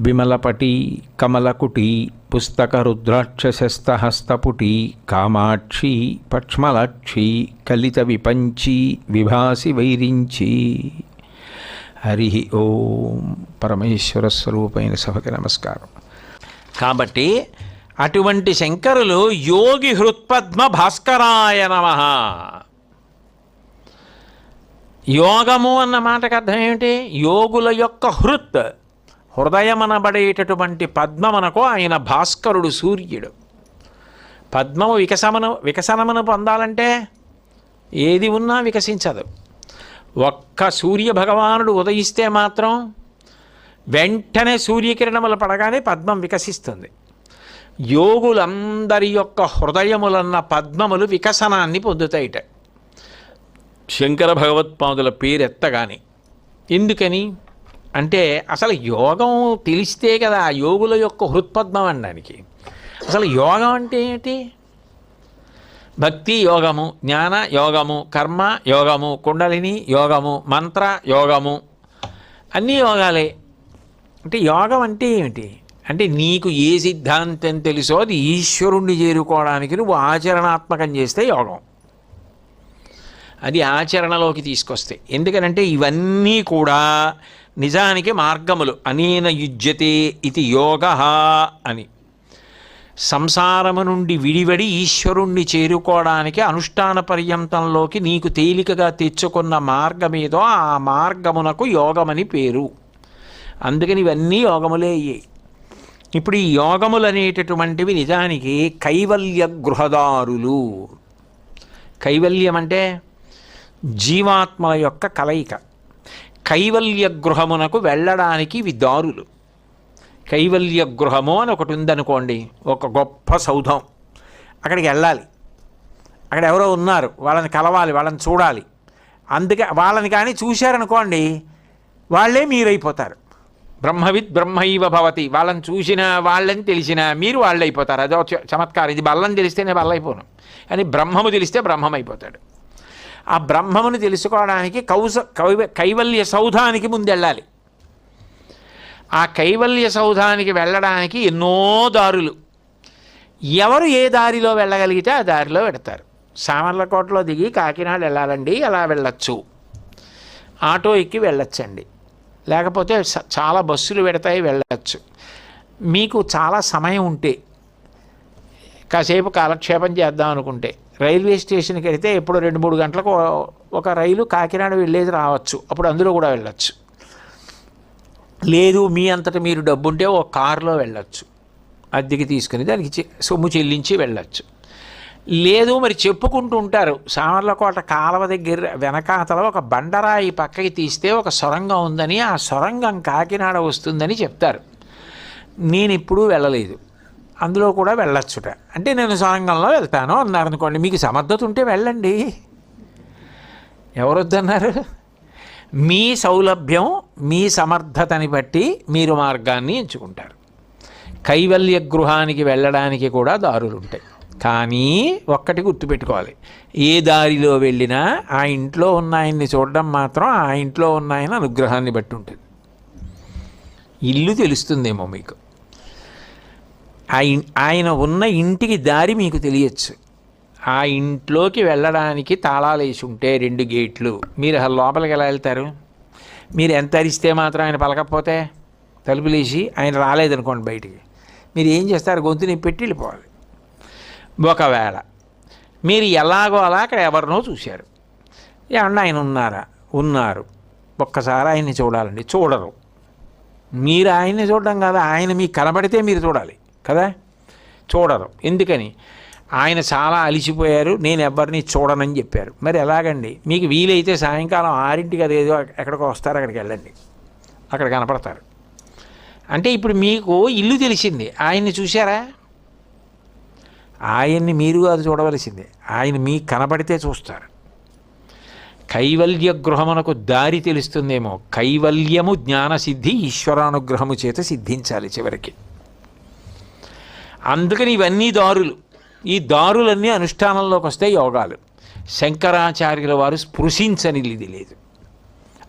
విమలపటి కమలకుటి పుస్తకరుద్రాక్షసస్తహస్తపుటి కామాక్షి పక్ష్మలాక్షి కలిత విపంచి విభాసి వైరించి. హరి ఓం పరమేశ్వర స్వరూపైన సభకి నమస్కారం. కాబట్టి అటువంటి శంకరులు యోగి హృత్పద్మ భాస్కరాయ నమ. యోగము అన్న మాటకు అర్థం ఏమిటి? యోగుల యొక్క హృత్. హృదయమనబడేటటువంటి పద్మమునకు ఆయన భాస్కరుడు సూర్యుడు. పద్మము వికసమను వికసనమును పొందాలంటే ఏది ఉన్నా వికసించదు. ఒక్క సూర్య భగవానుడు ఉదయిస్తే మాత్రం వెంటనే సూర్యకిరణములు పడగానే పద్మం వికసిస్తుంది. యోగులందరి యొక్క హృదయములన్న పద్మములు వికసనాన్ని పొందుతాయిట. శంకర భగవత్పాదుల పేరు ఎత్తగాని ఎందుకని? అంటే అసలు యోగం తెలిస్తే కదా ఆ యోగుల యొక్క హృత్పద్మం అనడానికి. అసలు యోగం అంటే ఏంటి? భక్తి యోగము జ్ఞాన యోగము కర్మ యోగము కుండలిని యోగము మంత్ర యోగము అన్నీ యోగాలే. అంటే యోగం అంటే ఏమిటి? అంటే నీకు ఏ సిద్ధాంతం తెలుసో అది ఈశ్వరుణ్ణి చేరుకోవడానికి నువ్వు ఆచరణాత్మకం చేస్తే యోగం. అది ఆచరణలోకి తీసుకొస్తే. ఎందుకనంటే ఇవన్నీ కూడా నిజానికి మార్గములు. అనేన యుజ్యతే ఇది యోగ అని. సంసారము నుండి విడివడి ఈశ్వరుణ్ణి చేరుకోవడానికి అనుష్ఠాన పర్యంతంలోకి నీకు తేలికగా తెచ్చుకున్న మార్గమేదో ఆ మార్గమునకు యోగమని పేరు. అందుకని ఇవన్నీ యోగములే అయ్యాయి ఇప్పుడు ఈ యోగములు అనేటటువంటివి నిజానికి కైవల్య గృహదారులు. కైవల్యం అంటే జీవాత్మల యొక్క కలయిక. కైవల్య గృహమునకు వెళ్ళడానికి ఇవి దారులు. కైవల్య గృహము అని ఒకటి ఉందనుకోండి ఒక గొప్ప సౌధం. అక్కడికి వెళ్ళాలి. అక్కడ ఎవరో ఉన్నారు వాళ్ళని కలవాలి వాళ్ళని చూడాలి. అందుకే వాళ్ళని కానీ చూశారనుకోండి వాళ్ళే మీరైపోతారు. బ్రహ్మవిత్ బ్రహ్మైవ భవతి. వాళ్ళని చూసిన వాళ్ళని తెలిసిన మీరు వాళ్ళు అయిపోతారు అదో చ- చమత్కారం. ఇది బల్లని తెలిస్తేనే బల్లైపోను కానీ బ్రహ్మము తెలిస్తే బ్రహ్మం అయిపోతాడు ఆ బ్రహ్మమును తెలుసుకోవడానికి కౌస కైవల్య సౌధానికి ముందు వెళ్ళాలి ఆ కైవల్య సౌధానికి వెళ్ళడానికి ఎన్నో దారులు. ఎవరు ఏ దారిలో వెళ్ళగలిగితే ఆ దారిలో పెడతారు సామర్లకోటలో దిగి కాకినాడ వెళ్ళాలండి అలా వెళ్ళచ్చు. ఆటో ఎక్కి వెళ్ళొచ్చండి. లేకపోతే చాలా బస్సులు పెడతాయి వెళ్ళచ్చు. మీకు చాలా సమయం ఉంటే కాసేపు కాలక్షేపం చేద్దాం అనుకుంటే. రైల్వే స్టేషన్కి వెళితే ఎప్పుడు రెండు మూడు గంటలకు ఒక రైలు కాకినాడ వెళ్ళేది రావచ్చు. అప్పుడు అందులో కూడా వెళ్ళచ్చు. లేదు మీ అంతటా మీరు డబ్బుంటే ఒక కారులో వెళ్ళొచ్చు. అద్దెకి తీసుకుని దానికి చె- సొమ్ము చెల్లించి వెళ్ళచ్చు. లేదు మరి చెప్పుకుంటూ ఉంటారు. సామర్లకోట కాలువ దగ్గర వెనకాతల ఒక బండరాయి పక్కకి తీస్తే ఒక సొరంగం ఉందని ఆ సొరంగం కాకినాడ వస్తుందని చెప్తారు. నేను ఇప్పుడు వెళ్ళలేదు. అందులో కూడా వెళ్ళొచ్చుట. అంటే నేను సొరంగంలో వెళ్తాను అన్నారు అనుకోండి మీకు సమర్థత ఉంటే వెళ్ళండి. ఎవరొద్దన్నారు? మీ సౌలభ్యం మీ సమర్థతని బట్టి మీరు మార్గాన్ని ఎంచుకుంటారు. కైవల్య గృహానికి వెళ్ళడానికి కూడా దారులు ఉంటాయి. కానీ ఒక్కటి గుర్తుపెట్టుకోవాలి. ఏ దారిలో వెళ్ళినా ఆ ఇంట్లో ఉన్న ఆయన్ని చూడడం మాత్రం ఆ ఇంట్లో ఉన్న ఆయన అనుగ్రహాన్ని బట్టి ఉంటుంది. ఇల్లు తెలుస్తుందేమో మీకు. ఆయన ఉన్న ఇంటికి దారి మీకు తెలియచ్చు. ఆ ఇంట్లోకి వెళ్ళడానికి తాళాలు వేసి ఉంటే రెండు గేట్లు. మీరు లోపలికి ఎలా వెళ్తారు? మీరు ఎంత అరిస్తే మాత్రం ఆయన పలకపోతే తలుపులేసి ఆయన రాలేదనుకోండి బయటికి. మీరు ఏం చేస్తారు? గొంతుని పెట్టి వెళ్ళిపోవాలి. ఒకవేళ మీరు ఎలాగో అలా అక్కడ ఎవరినో చూశారు. ఏమన్నా ఆయన ఉన్నారా? ఉన్నారు. ఒక్కసారి ఆయన్ని చూడాలండి. చూడరు. మీరు ఆయన్ని చూడడం కాదు ఆయన మీకు కనబడితే మీరు చూడాలి. కదా? చూడరు. ఎందుకని? ఆయన చాలా అలిసిపోయారు. నేను ఎవరిని చూడనని చెప్పారు. మరి ఎలాగండి? మీకు వీలైతే సాయంకాలం ఆరింటికి అదేదో ఎక్కడికో వస్తారు అక్కడికి వెళ్ళండి. అక్కడ కనపడతారు. అంటే ఇప్పుడు మీకు ఇల్లు తెలిసింది. ఆయన్ని చూశారా? ఆయన్ని మీరు అది చూడవలసిందే. ఆయన మీకు కనబడితే చూస్తారు. కైవల్య గృహమునకు దారి తెలుస్తుందేమో. కైవల్యము జ్ఞానసిద్ధి ఈశ్వరానుగ్రహము చేత సిద్ధించాలి చివరికి. అందుకని ఇవన్నీ దారులు. ఈ దారులన్నీ అనుష్ఠానంలోకి వస్తే యోగాలు. శంకరాచార్యుల వారు స్పృశించనిది లేదు.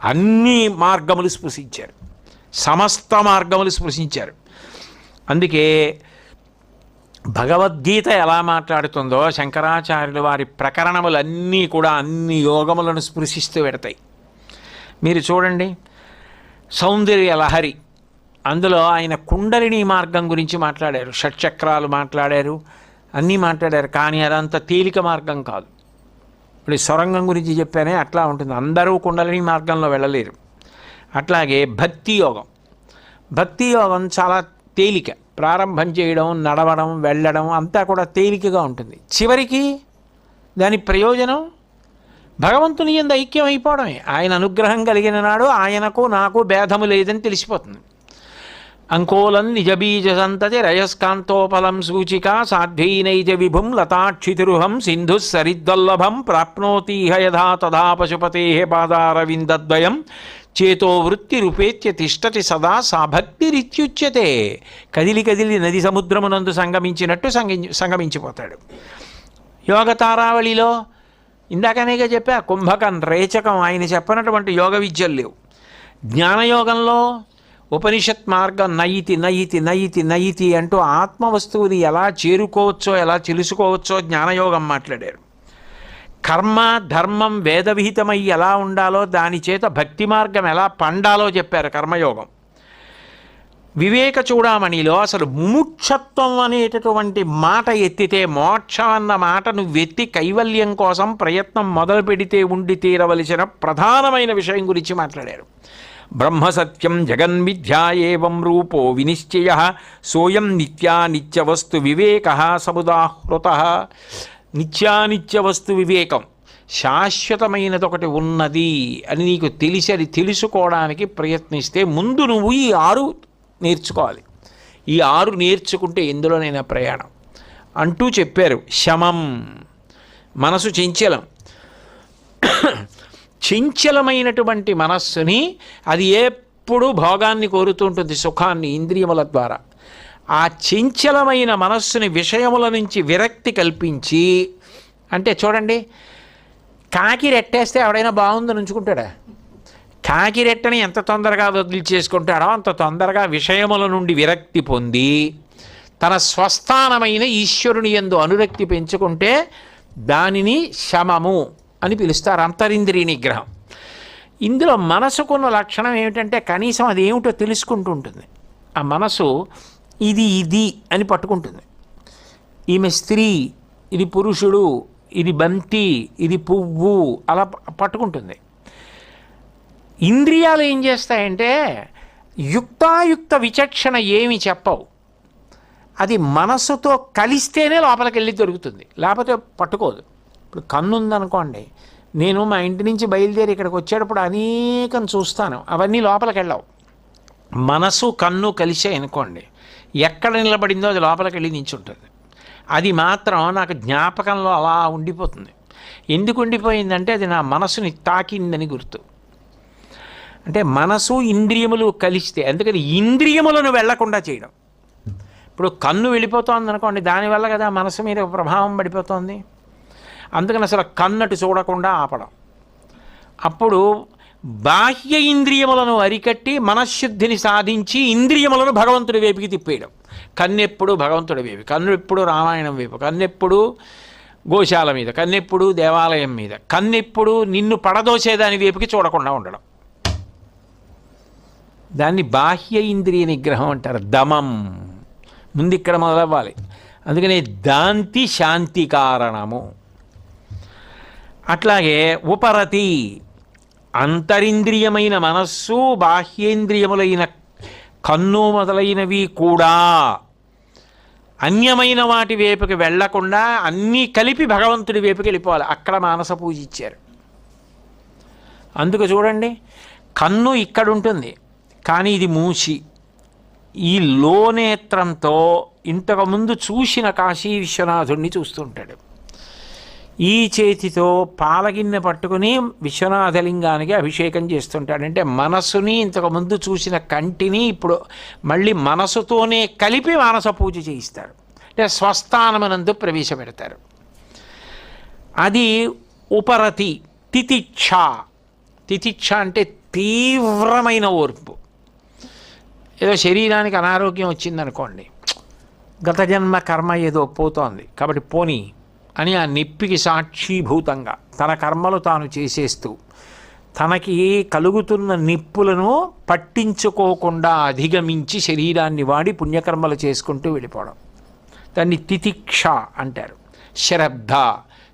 అన్ని మార్గములు స్పృశించారు. సమస్త మార్గములు స్పృశించారు. అందుకే భగవద్గీత ఎలా మాట్లాడుతుందో శంకరాచార్యుల వారి ప్రకరణములన్నీ కూడా అన్ని యోగములను స్పృశిస్తూ పెడతాయి. మీరు చూడండి. సౌందర్య లహరి అందులో ఆయన కుండలిని మార్గం గురించి మాట్లాడారు. షట్చక్రాలు మాట్లాడారు. అన్నీ మాట్లాడారు. కానీ అదంత తేలిక మార్గం కాదు. ఇప్పుడు సొరంగం గురించి చెప్పానే అట్లా ఉంటుంది. అందరూ కుండలిని మార్గంలో వెళ్ళలేరు. అట్లాగే భక్తి యోగం. భక్తి యోగం చాలా తేలిక. ప్రారంభం చేయడం నడవడం వెళ్ళడం అంతా కూడా తేలికగా ఉంటుంది. చివరికి దాని ప్రయోజనం భగవంతుని ఎందు ఐక్యం అయిపోవడమే ఆయన అనుగ్రహం కలిగిన నాడు ఆయనకు నాకు భేదము లేదని తెలిసిపోతుంది. అంకోలం నిజబీజ సంతతి రయస్కాంతోపలం సూచిక సాధ్వీనైజ విభుం లతాక్షితిరుహం సింధు సరిద్వల్లభం ప్రాప్నోతీహ యథా తథా పశుపతే పాదారవిందద్వయం. చేతో వృత్తి రూపేత్య తిష్టతి సదా సా భక్తిరిత్యుచ్యతే కదిలి కదిలి నది సముద్రమునందు సంగమించినట్టు సంగ సంగమించిపోతాడు. యోగ తారావళిలో ఇందాకనేగా చెప్పా కుంభకం రేచకం ఆయన చెప్పినటువంటి యోగ విద్యలు లేవు. జ్ఞానయోగంలో ఉపనిషత్ మార్గం నయితి నయితి నయితి నయితి అంటూ ఆత్మవస్తువుని ఎలా చేరుకోవచ్చో ఎలా తెలుసుకోవచ్చో జ్ఞానయోగం మాట్లాడారు. కర్మ ధర్మం వేదవిహితమై ఎలా ఉండాలో దాని చేత భక్తి మార్గం ఎలా పండాలో చెప్పారు కర్మయోగం. వివేక చూడామణిలో అసలు ముముక్షత్వం అనేటటువంటి మాట ఎత్తితే మోక్షం అన్న మాట నువ్వెత్తి కైవల్యం కోసం ప్రయత్నం మొదలు పెడితే ఉండి తీరవలసిన ప్రధానమైన విషయం గురించి మాట్లాడారు. బ్రహ్మసత్యం జగన్మిథ్యా ఏవం రూపో వినిశ్చయ సోయం నిత్యానిత్యవస్తు వివేక సముదాహృత. నిత్యానిత్యవస్తు వివేకం శాశ్వతమైనది ఒకటి ఉన్నది అని నీకు తెలిసి అది తెలుసుకోవడానికి ప్రయత్నిస్తే ముందు నువ్వు ఈ ఆరు నేర్చుకోవాలి. ఈ ఆరు నేర్చుకుంటే ఎందులోనైనా ప్రయాణం. అంటూ చెప్పారు శమం. మనసు చంచలం. చంచలమైనటువంటి మనస్సుని అది ఎప్పుడు భోగాన్ని కోరుతూ ఉంటుంది సుఖాన్ని ఇంద్రియముల ద్వారా. ఆ చంచలమైన మనస్సుని విషయముల నుంచి విరక్తి కల్పించి అంటే చూడండి కాకి రెట్టేస్తే ఎవడైనా బాగుందని ఉంచుకుంటాడా? కాకి రెట్టని ఎంత తొందరగా వదిలి చేసుకుంటాడో అంత తొందరగా విషయముల నుండి విరక్తి పొంది తన స్వస్థానమైన ఈశ్వరుని ఎందు అనురక్తి పెంచుకుంటే దానిని శమము. అని పిలుస్తారు అంతరింద్రియ నిగ్రహం. ఇందులో మనసుకున్న లక్షణం ఏమిటంటే కనీసం అది ఏమిటో తెలుసుకుంటూ ఉంటుంది. ఆ మనసు ఇది ఇది అని పట్టుకుంటుంది. ఈమె స్త్రీ ఇది పురుషుడు ఇది బంతి ఇది పువ్వు అలా ప- పట్టుకుంటుంది. ఇంద్రియాలు ఏం చేస్తాయంటే యుక్తాయుక్త విచక్షణ ఏమి చెప్పవు. అది మనసుతో కలిస్తేనే లోపలికి వెళ్ళి దొరుకుతుంది. లేకపోతే పట్టుకోదు. ఇప్పుడు కన్ను ఉందనుకోండి నేను మా ఇంటి నుంచి బయలుదేరి ఇక్కడికి వచ్చేటప్పుడు అనేకం చూస్తాను. అవన్నీ లోపలికి వెళ్ళవు మనసు కన్ను కలిసే అనుకోండి. ఎక్కడ నిలబడిందో అది లోపలికి వెళ్ళి నించుంటుంది. అది మాత్రం నాకు జ్ఞాపకంలో అలా ఉండిపోతుంది. ఎందుకు ఉండిపోయిందంటే అది నా మనసుని తాకిందని గుర్తు. అంటే మనసు ఇంద్రియములు కలిస్తే అందుకని ఇంద్రియములను వెళ్ళకుండా చేయడం. ఇప్పుడు కన్ను వెళ్ళిపోతోంది అనుకోండి దానివల్ల కదా మనసు మీద ప్రభావం పడిపోతుంది? అందుకని అసలు కన్నటు చూడకుండా ఆపడం. అప్పుడు బాహ్య ఇంద్రియములను అరికట్టి మనశ్శుద్ధిని సాధించి ఇంద్రియములను భగవంతుడి వైపుకి తిప్పేయడం. కన్నెప్పుడు భగవంతుడి వైపు కన్ను ఎప్పుడు రామాయణం వైపు కన్నెప్పుడు గోశాల మీద కన్నెప్పుడు దేవాలయం మీద కన్నెప్పుడు నిన్ను పడదోసేదాని వైపుకి చూడకుండా ఉండడం. దాన్ని బాహ్య ఇంద్రియ నిగ్రహం అంటారు దమం. ముందు ఇక్కడ మొదలవ్వాలి. అందుకనే దాంతి శాంతి కారణము. అట్లాగే ఉపరతి అంతరింద్రియమైన మనస్సు బాహ్యేంద్రియములైన కన్ను మొదలైనవి కూడా అన్యమైన వాటి వైపుకి వెళ్ళకుండా అన్నీ కలిపి భగవంతుడి వైపుకి వెళ్ళిపోవాలి. అక్కడ మానస పూజ ఇచ్చారు. అందుకు చూడండి కన్ను ఇక్కడ ఉంటుంది కానీ ఇది మూసి. ఈ లోనేత్రంతో ఇంతకుముందు చూసిన కాశీ విశ్వనాథుడిని చూస్తుంటాడు. ఈ చేతితో పాలగిన్నె పట్టుకుని విశ్వనాథలింగానికి అభిషేకం చేస్తుంటాడు. అంటే మనస్సుని ఇంతకుముందు చూసిన కంటిని ఇప్పుడు మళ్ళీ మనసుతోనే కలిపి మానస పూజ చేయిస్తారు. అంటే స్వస్థానమనందు ప్రవేశపెడతారు. అది ఉపరతి తితిక్ష తితిక్ష అంటే తీవ్రమైన ఓర్పు. ఏదో శరీరానికి అనారోగ్యం వచ్చిందనుకోండి. గత జన్మ కర్మ ఏదో పోతోంది. కాబట్టి పోనీ అని ఆ నొప్పికి సాక్షీభూతంగా తన కర్మలు తాను చేసేస్తూ తనకి కలుగుతున్న నిప్పులను పట్టించుకోకుండా అధిగమించి శరీరాన్ని వాడి పుణ్యకర్మలు చేసుకుంటూ వెళ్ళిపోవడం. దాన్ని తితిక్ష అంటారు. శ్రద్ధ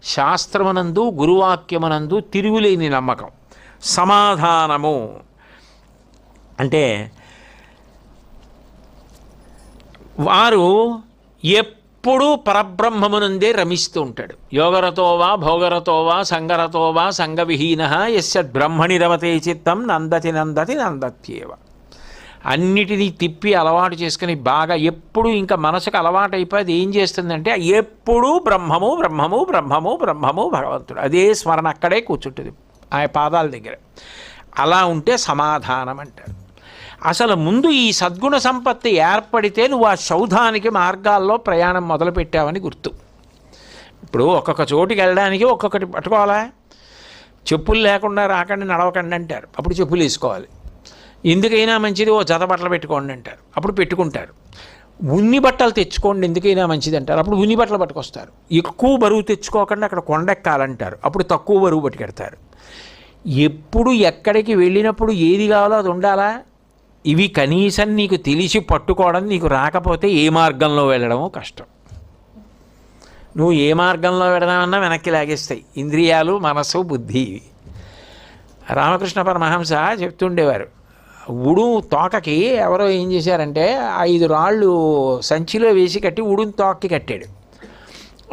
శాస్త్రమునందు గురువాక్యమునందు తిరుగులేని నమ్మకం. సమాధానము అంటే వారు ఎప్పుడూ ఎప్పుడూ పరబ్రహ్మమునందే రమిస్తూ ఉంటాడు. యోగరతోవా భోగరతోవా సంగరతోవా సంగవిహీన యస్యద్ బ్రహ్మణి రమతే చిత్తం నందతి నందతి నందత్యేవ. అన్నిటినీ తిప్పి అలవాటు చేసుకుని బాగా ఎప్పుడు ఇంకా మనసుకు అలవాటు అయిపోయి అది ఏం చేస్తుందంటే ఎప్పుడూ బ్రహ్మము బ్రహ్మము బ్రహ్మము బ్రహ్మము భగవంతుడు. అదే స్మరణ అక్కడే కూర్చుంటుంది ఆ పాదాల దగ్గర. అలా ఉంటే సమాధానం అంటారు అసలు ముందు ఈ సద్గుణ సంపత్తి ఏర్పడితే నువ్వు ఆ సౌధానికి మార్గాల్లో ప్రయాణం మొదలుపెట్టావని గుర్తు. ఇప్పుడు ఒక్కొక్క చోటుకి వెళ్ళడానికి ఒక్కొక్కటి పట్టుకోవాలా? చెప్పులు లేకుండా రాకండి నడవకండి అంటారు. అప్పుడు చెప్పులు వేసుకోవాలి. ఎందుకైనా మంచిది ఓ జత బట్టలు పెట్టుకోండి అంటారు. అప్పుడు పెట్టుకుంటారు. ఉన్ని బట్టలు తెచ్చుకోండి ఎందుకైనా మంచిది అంటారు. అప్పుడు ఉన్ని బట్టలు పట్టుకొస్తారు. ఎక్కువ బరువు తెచ్చుకోకుండా అక్కడ కొండెక్కాలంటారు. అప్పుడు తక్కువ బరువు పట్టుకెడతారు. ఎప్పుడు ఎక్కడికి వెళ్ళినప్పుడు ఏది కావాలో అది ఉండాలా? ఇవి కనీసం నీకు తెలిసి పట్టుకోవడం నీకు రాకపోతే ఏ మార్గంలో వెళ్ళడమో కష్టం. నువ్వు ఏ మార్గంలో వెడదామన్నా వెనక్కి లాగేస్తాయి. ఇంద్రియాలు మనసు బుద్ధి ఇవి. రామకృష్ణ పరమహంస చెప్తుండేవారు ఉడు తోకకి ఎవరో ఏం చేశారంటే ఐదు రాళ్ళు సంచిలో వేసి కట్టి ఉడుని తోకకి కట్టాడు.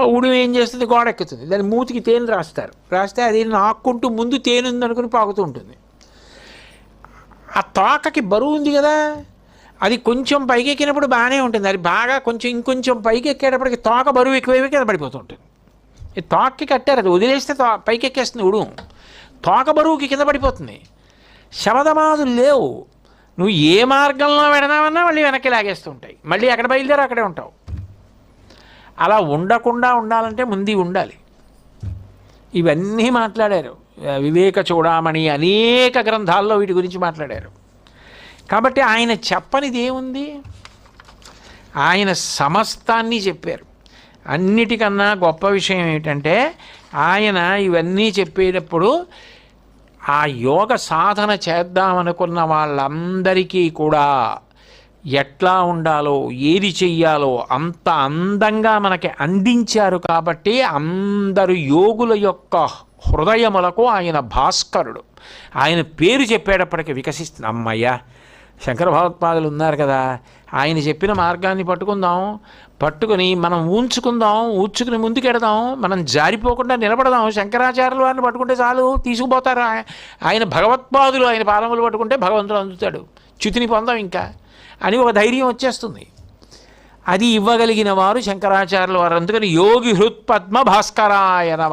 ఉడు ఏం చేస్తుంది? గోడ ఎక్కుతుంది దాని మూతికి తేనె రాస్తారు. రాస్తే అది నాక్కుంటూ ముందు తేనె ఉందనుకుని పాకుతూ ఉంటుంది. ఆ తోకకి బరువు ఉంది కదా. అది కొంచెం పైకి ఎక్కినప్పుడు బాగానే ఉంటుంది. అది బాగా కొంచెం ఇంకొంచెం పైకి ఎక్కేటప్పటికి తోక బరువు ఎక్కువైపోయి కింద పడిపోతుంటుంది. ఈ తోకకి కట్టారు. అది వదిలేస్తే తో పైకి ఎక్కేస్తుంది ఉడు. తోక బరువుకి కింద పడిపోతుంది. శమదమాదులు లేవు. నువ్వు ఏ మార్గంలో పెడదామన్నా మళ్ళీ వెనక్కి లాగేస్తుంటాయి మళ్ళీ ఎక్కడ బయలుదేరో అక్కడే ఉంటావు. అలా ఉండకుండా ఉండాలంటే ముందు ఉండాలి. ఇవన్నీ మాట్లాడారు. వివేక చూడమని అనేక గ్రంథాల్లో వీటి గురించి మాట్లాడారు. కాబట్టి ఆయన చెప్పనిది ఏముంది? ఆయన సమస్తాన్ని చెప్పారు. అన్నిటికన్నా గొప్ప విషయం ఏమిటంటే ఆయన ఇవన్నీ చెప్పేటప్పుడు ఆ యోగ సాధన చేద్దామనుకున్న వాళ్ళందరికీ కూడా ఎట్లా ఉండాలో ఏది చెయ్యాలో అంత అందంగా మనకి అందించారు కాబట్టి అందరు యోగుల యొక్క హృదయములకు ఆయన భాస్కరుడు. ఆయన పేరు చెప్పేటప్పటికి వికసిస్తుంది అమ్మయ్య శంకర భగవత్పాదులు ఉన్నారు కదా ఆయన చెప్పిన మార్గాన్ని పట్టుకుందాం పట్టుకుని మనం ఊంచుకుందాం ఊంచుకుని ముందుకెడదాం మనం జారిపోకుండా నిలబడదాం శంకరాచార్యులు వారిని పట్టుకుంటే చాలు తీసుకుపోతారు? ఆయన భగవత్పాదులు ఆయన పాదములు పట్టుకుంటే భగవంతుడు అందుతాడు. చ్యుతిని పొందాం ఇంకా. అని ఒక ధైర్యం వచ్చేస్తుంది. అది ఇవ్వగలిగిన వారు శంకరాచార్యుల వారు. అందుకని యోగి హృత్పద్మ భాస్కరాయ నమ.